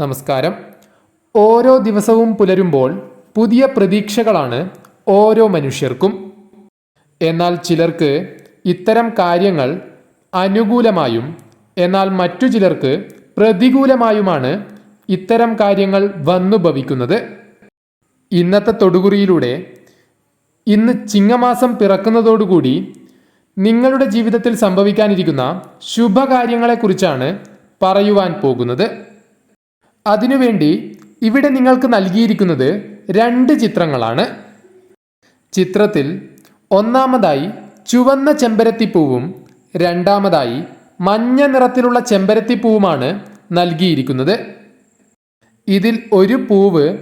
നമസ്കാരം. ഓരോ ദിവസവും പുലരുമ്പോൾ പുതിയ പ്രതീക്ഷകളാണ് ഓരോ മനുഷ്യർക്കും. എന്നാൽ ചിലർക്ക് ഇത്തരം കാര്യങ്ങൾ അനുകൂലമായും എന്നാൽ മറ്റു ചിലർക്ക് പ്രതികൂലമായുമാണ് ഇത്തരം കാര്യങ്ങൾ വന്നു ഭവിക്കുന്നത് ഇന്നത്തെ തൊടുകുറിയിലൂടെ ഇന്ന് ചിങ്ങമാസം പിറക്കുന്നതോടുകൂടി നിങ്ങളുടെ ജീവിതത്തിൽ സംഭവിക്കാനിരിക്കുന്ന ശുഭകാര്യങ്ങളെക്കുറിച്ചാണ് പറയുവാൻ പോകുന്നത്. അതിനുവേണ്ടി ഇവിടെ നിങ്ങൾക്ക് നൽകിയിരിക്കുന്നത് രണ്ട് ചിത്രങ്ങളാണ്. ചിത്രത്തിൽ ഒന്നാമതായി ചുവന്ന ചെമ്പരത്തിപ്പൂവും രണ്ടാമതായി മഞ്ഞ നിറത്തിലുള്ള ചെമ്പരത്തിപ്പൂവുമാണ് നൽകിയിരിക്കുന്നത്. ഇതിൽ ഒരു പൂവ്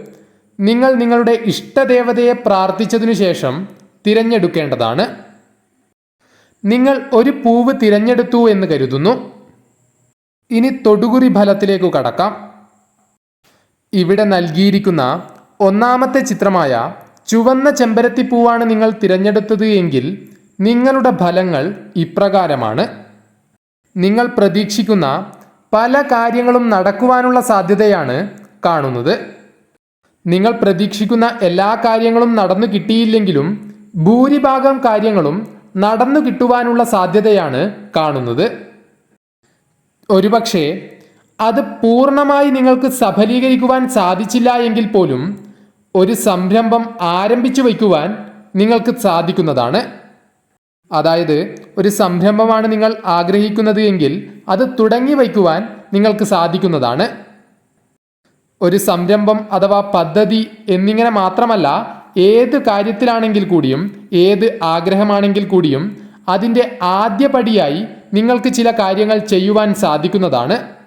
നിങ്ങൾ നിങ്ങളുടെ ഇഷ്ടദേവതയെ പ്രാർത്ഥിച്ചതിനു ശേഷം തിരഞ്ഞെടുക്കേണ്ടതാണ്. നിങ്ങൾ ഒരു പൂവ് തിരഞ്ഞെടുത്തു എന്ന് കരുതുന്നു. ഇനി തൊടുകുറി ഫലത്തിലേക്ക് കടക്കാം. ഇവിടെ നൽകിയിരിക്കുന്ന ഒന്നാമത്തെ ചിത്രമായ ചുവന്ന ചെമ്പരത്തിപ്പൂവാണ് നിങ്ങൾ തിരഞ്ഞെടുത്തത് എങ്കിൽ നിങ്ങളുടെ ഫലങ്ങൾ ഇപ്രകാരമാണ്. നിങ്ങൾ പ്രതീക്ഷിക്കുന്ന പല കാര്യങ്ങളും നടക്കുവാനുള്ള സാധ്യതയാണ് കാണുന്നത്. നിങ്ങൾ പ്രതീക്ഷിക്കുന്ന എല്ലാ കാര്യങ്ങളും നടന്നു കിട്ടിയില്ലെങ്കിലും ഭൂരിഭാഗം കാര്യങ്ങളും നടന്നു കിട്ടുവാനുള്ള സാധ്യതയാണ് കാണുന്നത്. ഒരുപക്ഷെ അത് പൂർണമായി നിങ്ങൾക്ക് സഫലീകരിക്കുവാൻ സാധിച്ചില്ല എങ്കിൽ പോലും ഒരു സംരംഭം ആരംഭിച്ചു വയ്ക്കുവാൻ നിങ്ങൾക്ക് സാധിക്കുന്നതാണ്. അതായത് ഒരു സംരംഭമാണ് നിങ്ങൾ ആഗ്രഹിക്കുന്നത് എങ്കിൽ അത് തുടങ്ങി വയ്ക്കുവാൻ നിങ്ങൾക്ക് സാധിക്കുന്നതാണ്. ഒരു സംരംഭം അഥവാ പദ്ധതി എന്നിങ്ങനെ മാത്രമല്ല ഏത് കാര്യത്തിലാണെങ്കിൽ കൂടിയും ഏത് ആഗ്രഹമാണെങ്കിൽ കൂടിയും അതിന്റെ ആദ്യപടിയായി നിങ്ങൾക്ക് ചില കാര്യങ്ങൾ ചെയ്യുവാൻ സാധിക്കുന്നതാണ്.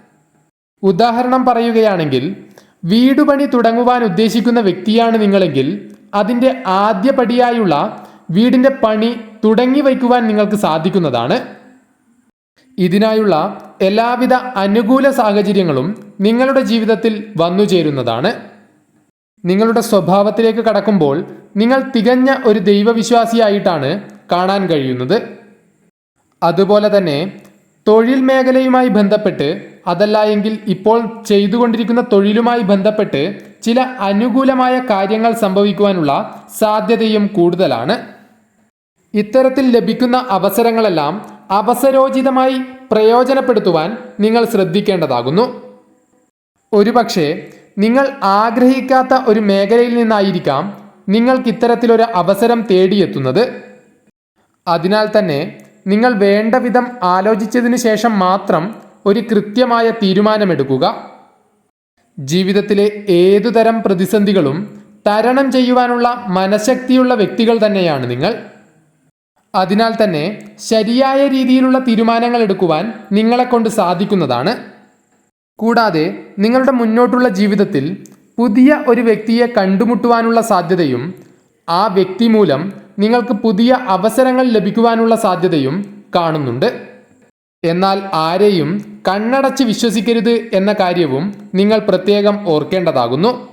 ഉദാഹരണം പറയുകയാണെങ്കിൽ വീടുപണി തുടങ്ങുവാൻ ഉദ്ദേശിക്കുന്ന വ്യക്തിയാണ് നിങ്ങളെങ്കിൽ അതിന്റെ ആദ്യപടിയായുള്ള വീടിന്റെ പണി തുടങ്ങി വയ്ക്കുവാൻ നിങ്ങൾക്ക് സാധിക്കുന്നതാണ്. ഇതിനായുള്ള എല്ലാവിധ അനുകൂല സാഹചര്യങ്ങളും നിങ്ങളുടെ ജീവിതത്തിൽ വന്നു ചേരുന്നതാണ്. നിങ്ങളുടെ സ്വഭാവത്തിലേക്ക് കടക്കുമ്പോൾ നിങ്ങൾ തികഞ്ഞ ഒരു ദൈവവിശ്വാസിയായിട്ടാണ് കാണാൻ കഴിയുന്നത്. അതുപോലെ തന്നെ തൊഴിൽ മേഖലയുമായി ബന്ധപ്പെട്ട് അതല്ല എങ്കിൽ ഇപ്പോൾ ചെയ്തുകൊണ്ടിരിക്കുന്ന തൊഴിലുമായി ബന്ധപ്പെട്ട് ചില അനുകൂലമായ കാര്യങ്ങൾ സംഭവിക്കുവാനുള്ള സാധ്യതയും കൂടുതലാണ്. ഇത്തരത്തിൽ ലഭിക്കുന്ന അവസരങ്ങളെല്ലാം അവസരോചിതമായി പ്രയോജനപ്പെടുത്തുവാൻ നിങ്ങൾ ശ്രദ്ധിക്കേണ്ടതാകുന്നു. ഒരുപക്ഷെ നിങ്ങൾ ആഗ്രഹിക്കാത്ത ഒരു മേഖലയിൽ നിന്നായിരിക്കാം നിങ്ങൾക്ക് ഇത്തരത്തിലൊരു അവസരം തേടിയെത്തുന്നത്. അതിനാൽ തന്നെ നിങ്ങൾ വേണ്ട വിധം ആലോചിച്ചതിന് ശേഷം മാത്രം ഒരു കൃത്യമായ തീരുമാനമെടുക്കുക. ജീവിതത്തിലെ ഏതുതരം പ്രതിസന്ധികളും തരണം ചെയ്യുവാനുള്ള മനഃശക്തിയുള്ള വ്യക്തികൾ തന്നെയാണ് നിങ്ങൾ. അതിനാൽ തന്നെ ശരിയായ രീതിയിലുള്ള തീരുമാനങ്ങൾ എടുക്കുവാൻ നിങ്ങളെ കൊണ്ട് സാധിക്കുന്നതാണ്. കൂടാതെ നിങ്ങളുടെ മുന്നോട്ടുള്ള ജീവിതത്തിൽ പുതിയ ഒരു വ്യക്തിയെ കണ്ടുമുട്ടുവാനുള്ള സാധ്യതയും ആ വ്യക്തി മൂലം നിങ്ങൾക്ക് പുതിയ അവസരങ്ങൾ ലഭിക്കുവാനുള്ള സാധ്യതയും കാണുന്നുണ്ട്. എന്നാൽ ആരെയും കണ്ണടച്ച് വിശ്വസിക്കരുത് എന്ന കാര്യവും നിങ്ങൾ പ്രത്യേകം ഓർക്കേണ്ടതാകുന്നു.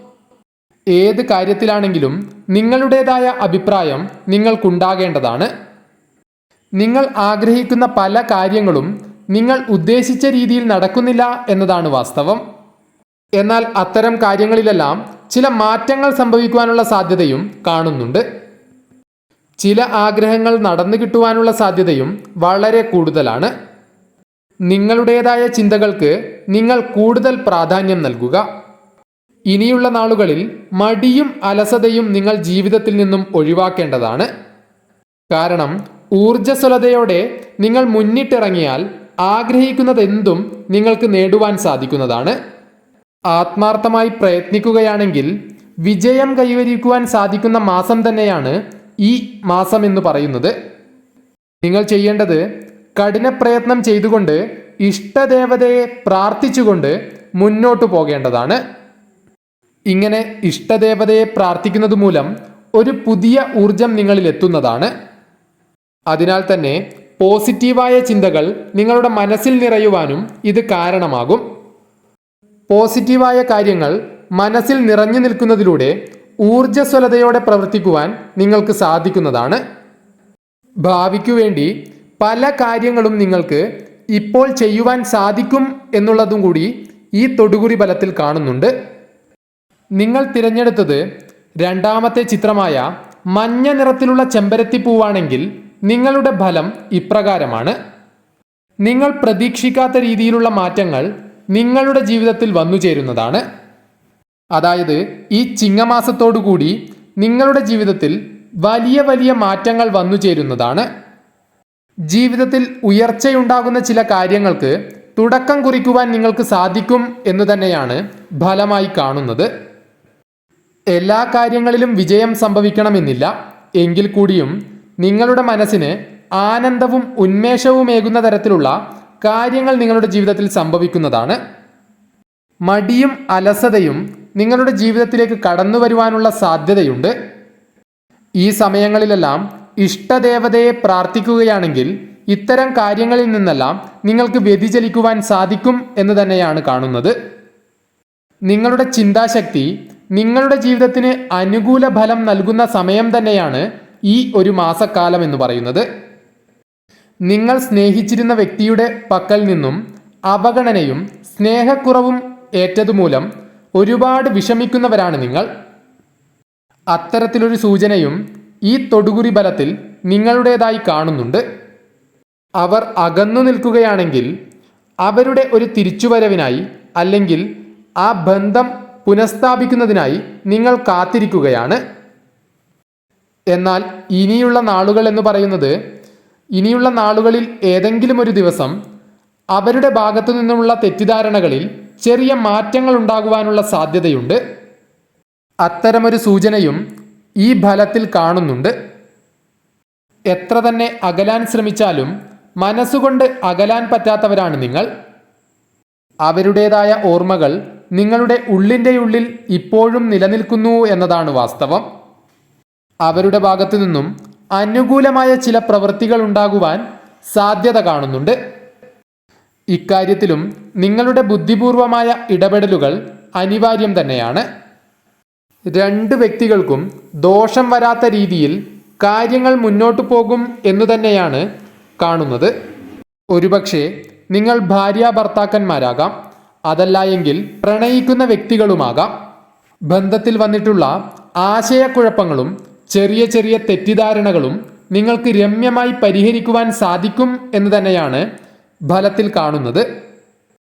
ഏത് കാര്യത്തിലാണെങ്കിലും നിങ്ങളുടേതായ അഭിപ്രായം നിങ്ങൾക്കുണ്ടാകേണ്ടതാണ്. നിങ്ങൾ ആഗ്രഹിക്കുന്ന പല കാര്യങ്ങളും നിങ്ങൾ ഉദ്ദേശിച്ച രീതിയിൽ നടക്കുന്നില്ല എന്നതാണ് വാസ്തവം. എന്നാൽ അത്തരം കാര്യങ്ങളിലെല്ലാം ചില മാറ്റങ്ങൾ സംഭവിക്കുവാനുള്ള സാധ്യതയും കാണുന്നുണ്ട്. ചില ആഗ്രഹങ്ങൾ നടന്നു കിട്ടുവാനുള്ള സാധ്യതയും വളരെ കൂടുതലാണ്. നിങ്ങളുടേതായ ചിന്തകൾക്ക് നിങ്ങൾ കൂടുതൽ പ്രാധാന്യം നൽകുക. ഇനിയുള്ള നാളുകളിൽ മടിയും അലസതയും നിങ്ങൾ ജീവിതത്തിൽ നിന്നും ഒഴിവാക്കേണ്ടതാണ്. കാരണം ഊർജസ്വലതയോടെ നിങ്ങൾ മുന്നിട്ടിറങ്ങിയാൽ ആഗ്രഹിക്കുന്നതെന്തും നിങ്ങൾക്ക് നേടുവാൻ സാധിക്കുന്നതാണ്. ആത്മാർത്ഥമായി പ്രയത്നിക്കുകയാണെങ്കിൽ വിജയം കൈവരിക്കുവാൻ സാധിക്കുന്ന മാസം തന്നെയാണ് ഈ മാസം എന്ന് പറയുന്നത്. നിങ്ങൾ ചെയ്യേണ്ടത് കഠിന പ്രയത്നം ചെയ്തുകൊണ്ട് ഇഷ്ടദേവതയെ പ്രാർത്ഥിച്ചുകൊണ്ട് മുന്നോട്ടു പോകേണ്ടതാണ്. ഇങ്ങനെ ഇഷ്ടദേവതയെ പ്രാർത്ഥിക്കുന്നത് മൂലം ഒരു പുതിയ ഊർജം നിങ്ങളിൽ എത്തുന്നതാണ്. അതിനാൽ തന്നെ പോസിറ്റീവായ ചിന്തകൾ നിങ്ങളുടെ മനസ്സിൽ നിറയുവാനും ഇത് കാരണമാകും. പോസിറ്റീവായ കാര്യങ്ങൾ മനസ്സിൽ നിറഞ്ഞു നിൽക്കുന്നതിലൂടെ ഊർജസ്വലതയോടെ പ്രവർത്തിക്കുവാൻ നിങ്ങൾക്ക് സാധിക്കുന്നതാണ്. ഭാവിക്കു വേണ്ടി പല കാര്യങ്ങളും നിങ്ങൾക്ക് ഇപ്പോൾ ചെയ്യുവാൻ സാധിക്കും എന്നുള്ളതും കൂടി ഈ തൊടുകുറി ഫലത്തിൽ കാണുന്നുണ്ട്. നിങ്ങൾ തിരഞ്ഞെടുത്തത് രണ്ടാമത്തെ ചിത്രമായ മഞ്ഞ നിറത്തിലുള്ള ചെമ്പരത്തി പൂവാണെങ്കിൽ നിങ്ങളുടെ ഫലം ഇപ്രകാരമാണ്. നിങ്ങൾ പ്രതീക്ഷിക്കാത്ത രീതിയിലുള്ള മാറ്റങ്ങൾ നിങ്ങളുടെ ജീവിതത്തിൽ വന്നു ചേരുന്നതാണ്. അതായത് ഈ ചിങ്ങമാസത്തോടു കൂടി നിങ്ങളുടെ ജീവിതത്തിൽ വലിയ വലിയ മാറ്റങ്ങൾ വന്നു ചേരുന്നതാണ്. ജീവിതത്തിൽ ഉയർച്ചയുണ്ടാകുന്ന ചില കാര്യങ്ങൾക്ക് തുടക്കം കുറിക്കുവാൻ നിങ്ങൾക്ക് സാധിക്കും എന്ന് തന്നെയാണ് ഫലമായി കാണുന്നത്. എല്ലാ കാര്യങ്ങളിലും വിജയം സംഭവിക്കണമെന്നില്ല. എങ്കിൽ കൂടിയും നിങ്ങളുടെ മനസ്സിന് ആനന്ദവും ഉന്മേഷവുമേകുന്ന തരത്തിലുള്ള കാര്യങ്ങൾ നിങ്ങളുടെ ജീവിതത്തിൽ സംഭവിക്കുന്നതാണ്. മടിയും അലസതയും നിങ്ങളുടെ ജീവിതത്തിലേക്ക് കടന്നു വരുവാനുള്ള സാധ്യതയുണ്ട്. ഈ സമയങ്ങളിലെല്ലാം ഇഷ്ടദേവതയെ പ്രാർത്ഥിക്കുകയാണെങ്കിൽ ഇത്തരം കാര്യങ്ങളിൽ നിന്നെല്ലാം നിങ്ങൾക്ക് വ്യതിചലിക്കുവാൻ സാധിക്കും എന്ന് തന്നെയാണ് കാണുന്നത്. നിങ്ങളുടെ ചിന്താശക്തി നിങ്ങളുടെ ജീവിതത്തിന് അനുകൂല ഫലം നൽകുന്ന സമയം തന്നെയാണ് ഈ ഒരു മാസക്കാലം എന്ന് പറയുന്നത്. നിങ്ങൾ സ്നേഹിച്ചിരുന്ന വ്യക്തിയുടെ പക്കൽ നിന്നും അവഗണനയും സ്നേഹക്കുറവും ഏറ്റതുമൂലം ഒരുപാട് വിഷമിക്കുന്നവരാണ് നിങ്ങൾ. അത്തരത്തിലൊരു സൂചനയും ഈ തൊടുകുറി ബലത്തിൽ നിങ്ങളുടേതായി കാണുന്നുണ്ട്. അവർ അകന്നു നിൽക്കുകയാണെങ്കിൽ അവരുടെ ഒരു തിരിച്ചുവരവിനായി അല്ലെങ്കിൽ ആ ബന്ധം പുനഃസ്ഥാപിക്കുന്നതിനായി നിങ്ങൾ കാത്തിരിക്കുകയാണ്. എന്നാൽ ഇനിയുള്ള നാളുകൾ എന്ന് പറയുന്നത് ഇനിയുള്ള നാളുകളിൽ ഏതെങ്കിലും ഒരു ദിവസം അവരുടെ ഭാഗത്തു നിന്നുമുള്ള തെറ്റിദ്ധാരണകളിൽ ചെറിയ മാറ്റങ്ങൾ ഉണ്ടാകുവാനുള്ള സാധ്യതയുണ്ട്. അത്തരമൊരു സൂചനയും ഈ ഫലത്തിൽ കാണുന്നുണ്ട്. എത്ര തന്നെ അകലാൻ ശ്രമിച്ചാലും മനസ്സുകൊണ്ട് അകലാൻ പറ്റാത്തവരാണ് നിങ്ങൾ. അവരുടേതായ ഓർമ്മകൾ നിങ്ങളുടെ ഉള്ളിന്റെ ഉള്ളിൽ ഇപ്പോഴും നിലനിൽക്കുന്നു എന്നതാണ് വാസ്തവം. അവരുടെ ഭാഗത്തു നിന്നും അനുകൂലമായ ചില പ്രവൃത്തികൾ ഉണ്ടാകുവാൻ സാധ്യത കാണുന്നുണ്ട്. ഇക്കാര്യത്തിലും നിങ്ങളുടെ ബുദ്ധിപൂർവമായ ഇടപെടലുകൾ അനിവാര്യം തന്നെയാണ്. രണ്ട് വ്യക്തികൾക്കും ദോഷം വരാത്ത രീതിയിൽ കാര്യങ്ങൾ മുന്നോട്ടു പോകും എന്നു തന്നെയാണ് കാണുന്നത്. ഒരുപക്ഷെ നിങ്ങൾ ഭാര്യ ഭർത്താക്കന്മാരാകാം അതല്ല എങ്കിൽ പ്രണയിക്കുന്ന വ്യക്തികളുമാകാം. ബന്ധത്തിൽ വന്നിട്ടുള്ള ആശയക്കുഴപ്പങ്ങളും ചെറിയ ചെറിയ തെറ്റിദ്ധാരണകളും നിങ്ങൾക്ക് രമ്യമായി പരിഹരിക്കുവാൻ സാധിക്കും എന്ന് തന്നെയാണ് ഫലത്തിൽ കാണുന്നത്.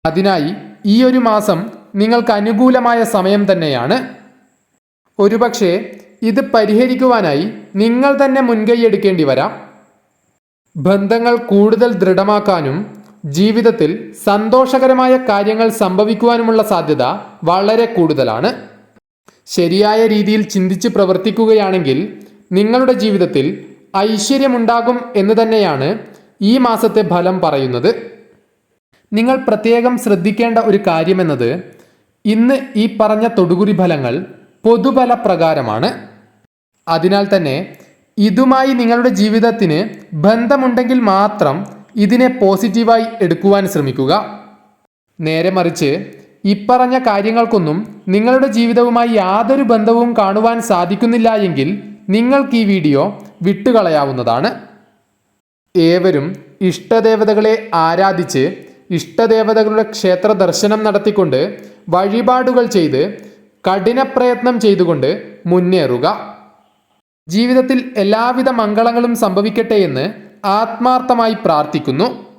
അതിനായി ഈ ഒരു മാസം നിങ്ങൾക്ക് അനുകൂലമായ സമയം തന്നെയാണ് ഒരുപക്ഷെ ഇത് പരിഹരിക്കുവാനായി നിങ്ങൾ തന്നെ മുൻകൈയെടുക്കേണ്ടി വരാം. ബന്ധങ്ങൾ കൂടുതൽ ദൃഢമാക്കാനും ജീവിതത്തിൽ സന്തോഷകരമായ കാര്യങ്ങൾ സംഭവിക്കുവാനുമുള്ള സാധ്യത വളരെ കൂടുതലാണ്. ശരിയായ രീതിയിൽ ചിന്തിച്ച് പ്രവർത്തിക്കുകയാണെങ്കിൽ നിങ്ങളുടെ ജീവിതത്തിൽ ഐശ്വര്യമുണ്ടാകും എന്ന് തന്നെയാണ് ഈ മാസത്തെ ഫലം പറയുന്നത്. നിങ്ങൾ പ്രത്യേകം ശ്രദ്ധിക്കേണ്ട ഒരു കാര്യമെന്നത് ഇന്ന് ഈ പറഞ്ഞ തൊടുകുറി ഫലങ്ങൾ പൊതുഫല പ്രകാരമാണ് അതിനാൽ തന്നെ ഇതുമായി നിങ്ങളുടെ ജീവിതത്തിന് ബന്ധമുണ്ടെങ്കിൽ മാത്രം ഇതിനെ പോസിറ്റീവായി എടുക്കുവാൻ ശ്രമിക്കുക. നേരെ മറിച്ച് ഇപ്പറഞ്ഞ കാര്യങ്ങൾക്കൊന്നും നിങ്ങളുടെ ജീവിതവുമായി യാതൊരു ബന്ധവും കാണുവാൻ സാധിക്കുന്നില്ല എങ്കിൽ നിങ്ങൾക്ക് ഈ വീഡിയോ വിട്ടുകളയാവുന്നതാണ്. ഏവരും ഇഷ്ടദേവതകളെ ആരാധിച്ച് ഇഷ്ടദേവതകളുടെ ക്ഷേത്ര ദർശനം നടത്തിക്കൊണ്ട് വഴിപാടുകൾ ചെയ്ത് കഠിന പ്രയത്നം ചെയ്തുകൊണ്ട് മുന്നേറുക. ജീവിതത്തിൽ എല്ലാവിധ മംഗളങ്ങളും സംഭവിക്കട്ടെ എന്ന് ആത്മാർത്ഥമായി പ്രാർത്ഥിക്കുന്നു.